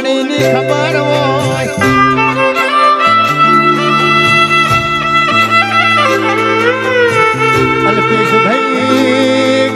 જોગણીની ખબર હોય.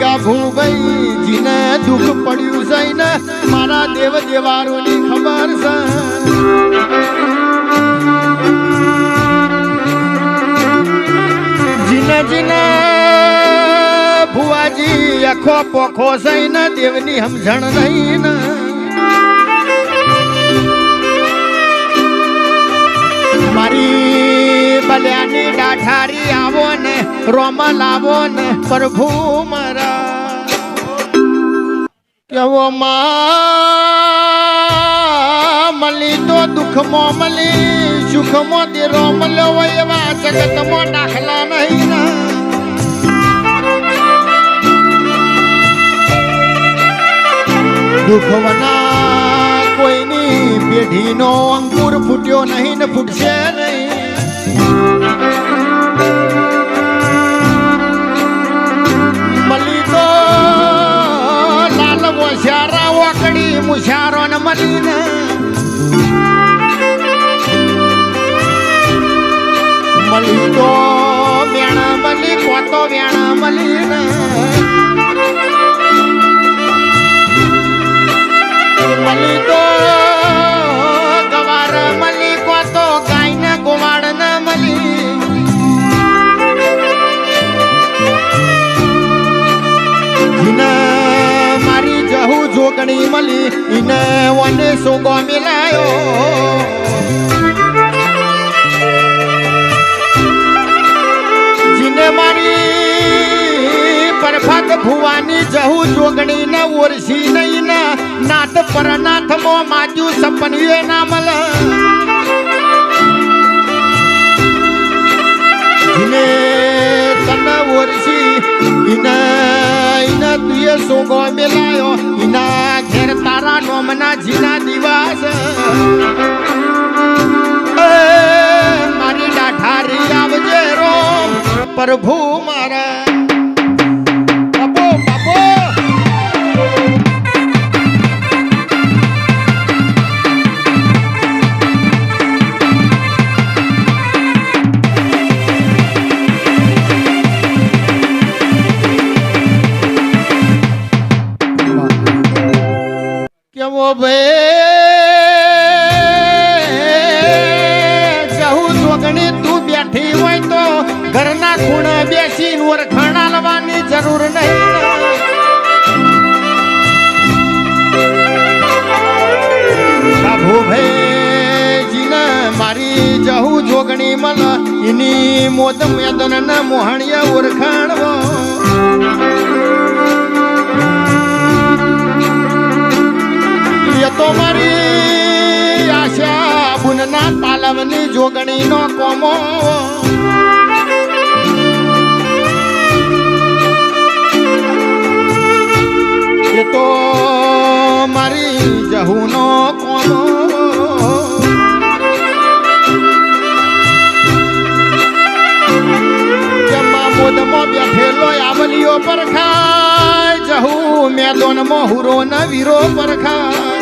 ગાભુભાઈ, જીને દુઃખ પડ્યું છે ને, મારા દેવ દેવારોની ખબર છે. જીને જીને ભુવાજી આખો પોખો સઈને દેવની સમજણ નહીં ને. ડાઠારી આવો ને, રોમ લાવો ને, પ્રભુ મારા. કેવો મળી તો દુઃખમાં મળી સુખમાં દે રોમલ હોય એવા જગતમાં દાખલા નહીં ના. દુઃખવના કોઈની પેઢીનો અંકુર ફૂટ્યો નહીં ને ફૂટશે નહીં. મોશારા વાકડી મુશારો ને મળીને મળી તો વેણા મળી કોતો વેણા મળીને મળી તો જોગણી મળી ઈને વને સોગો મિલાયો પરફત ભુવાની જહુ જોગણી ને ઓરસી નહીં ને નાથ પરનાથ મો માજુ સપનીએ ના મલ જીને તને ઓરસી ઈને ઈને તુએ સોગો મિલાયો ઈના તારા નોમના જીના દિવાસ. મારી ડાઠારી આવજે રોમ. પ્રભુ મારા કેવો ભે જહુ જોગણી તું બેઠી હોય તો ઘરના ખૂણે બેસીને ઓરખાણા આલવાની જરૂર નહીં. મારી જહુ જોગણી મલ એની મોદ મેદન મોહણીય ઓરખાણવો. તો મારી આશા બુનના તાલવની કોમો. એ તો મારી જહુનો કોમો. મોદમાં બેઠેલો આવલીઓ પર ખાય, જહુ મેદોનમાં હુરો ન વીરો પર ખાય. અલ્પેશ ભે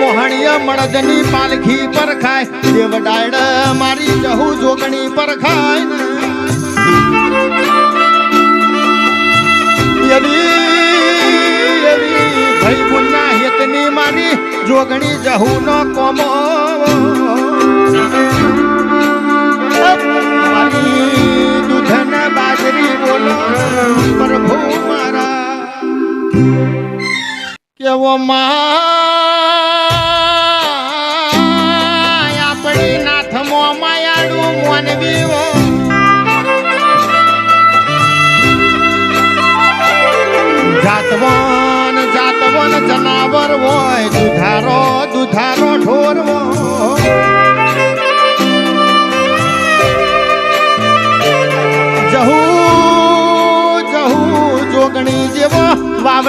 મોહણીયા મળદની પાલખી પર ખાય દેવ ડાયડ મારી જહુ જોગણી પર ખાય ભાઈ મુન્ના હેતની મારી જોગણી જહુ નો કોમો. મારી શ્રી બોલો પ્રભુ મારા કેવો માં આપણી નાથમો માયાળું મોનવી હો જાતવન જાતવન જનાવર હોય દુધારો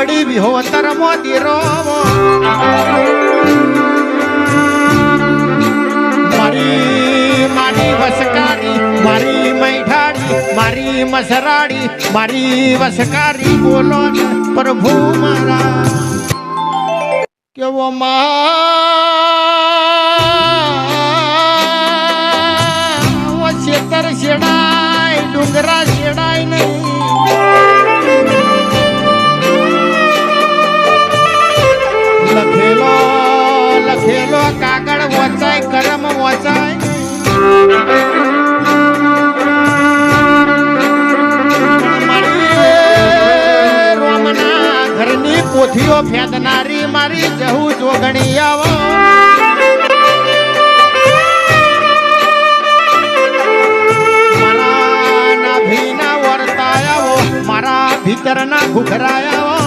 વાવડી વિહોતર મોદીરો મારી મારી વસકારી, મારી મૈઠાડી મારી મસરાડી, મારી વસકારી, બોલો પ્રભુ મારા. કેવો માં શેતર શેડાય ડુંગરા ઘરની ફેદનારી મારી જહું જોગણી આવો. મારા નાભીના વર્તાયાવો મારા ભીતરના ઘુઘરાયાવો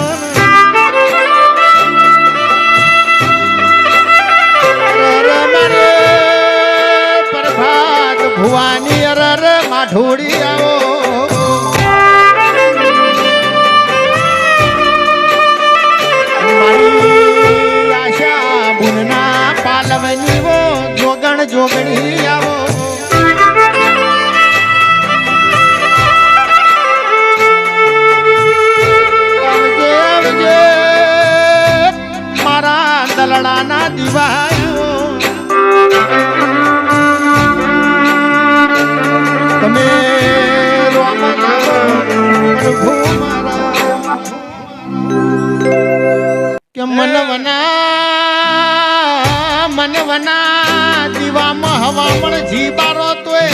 ભુવાની અરર માઢોડી આવો. જોગણ આવો. મારા દલડાના દિવાયો તમે મનવના દીવામાં હવામણ જીબારો તો એ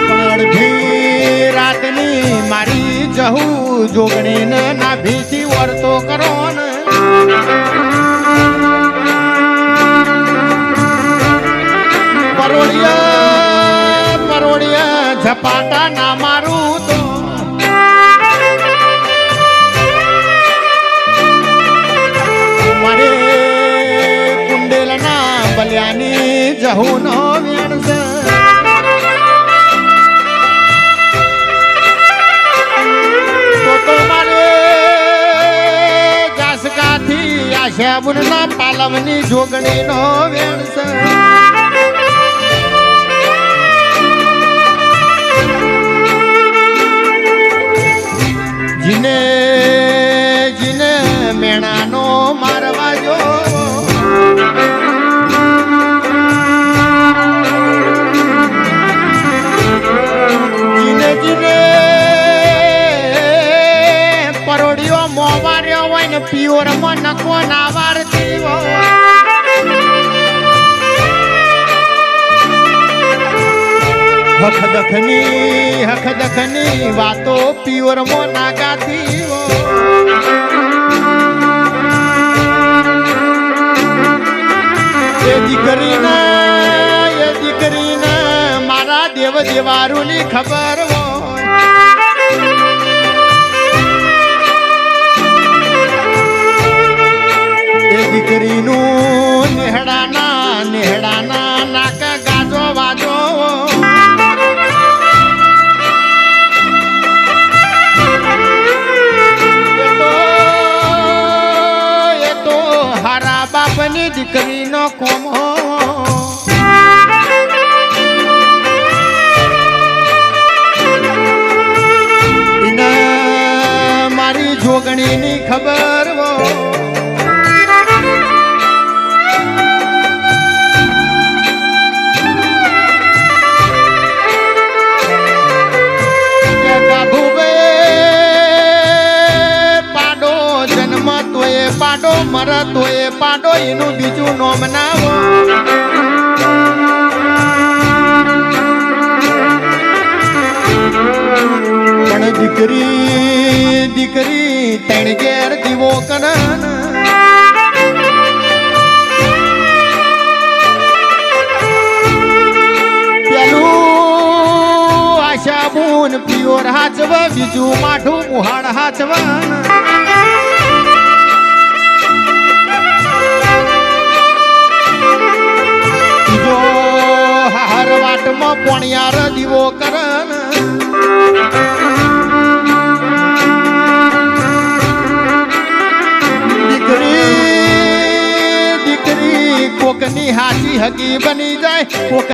પણ અડધી રાતની મારી જહુ જોગણીને નાભીથી વર્તો કરો ને પરોળિયા પરોડિયા ઝપાટા ના મારું તો જહુ નો વેણસે જાસકાથી આશા બુનના પાલમની જોગણી નો વેણસ જીને જીને મેણાનો મારવા જો. પિયોરમાં નખો ના વારતી હખ દખની હખ દખની વાતો પ્યોર મો નાગાતી. એ દીકરીના એ દીકરીના મારા દેવ દેવારુની ખબર દીકરીનું નેહડાના નેહડાના નાક ગાજો વાજો. એ તો હારા બાપની કોમો. પાડો એનું બીજું નોમ નાવો. પણ દીકરી દીકરી ત્રણ ઘેર દીવો કનન પેલું આશા બાપુન પિયોર હાચવ, બીજું માઠું મુહાડ હાચવ પોણિયાર દીવો કરન દીકરી દીકરી કોકની હાચી હકી બની જાય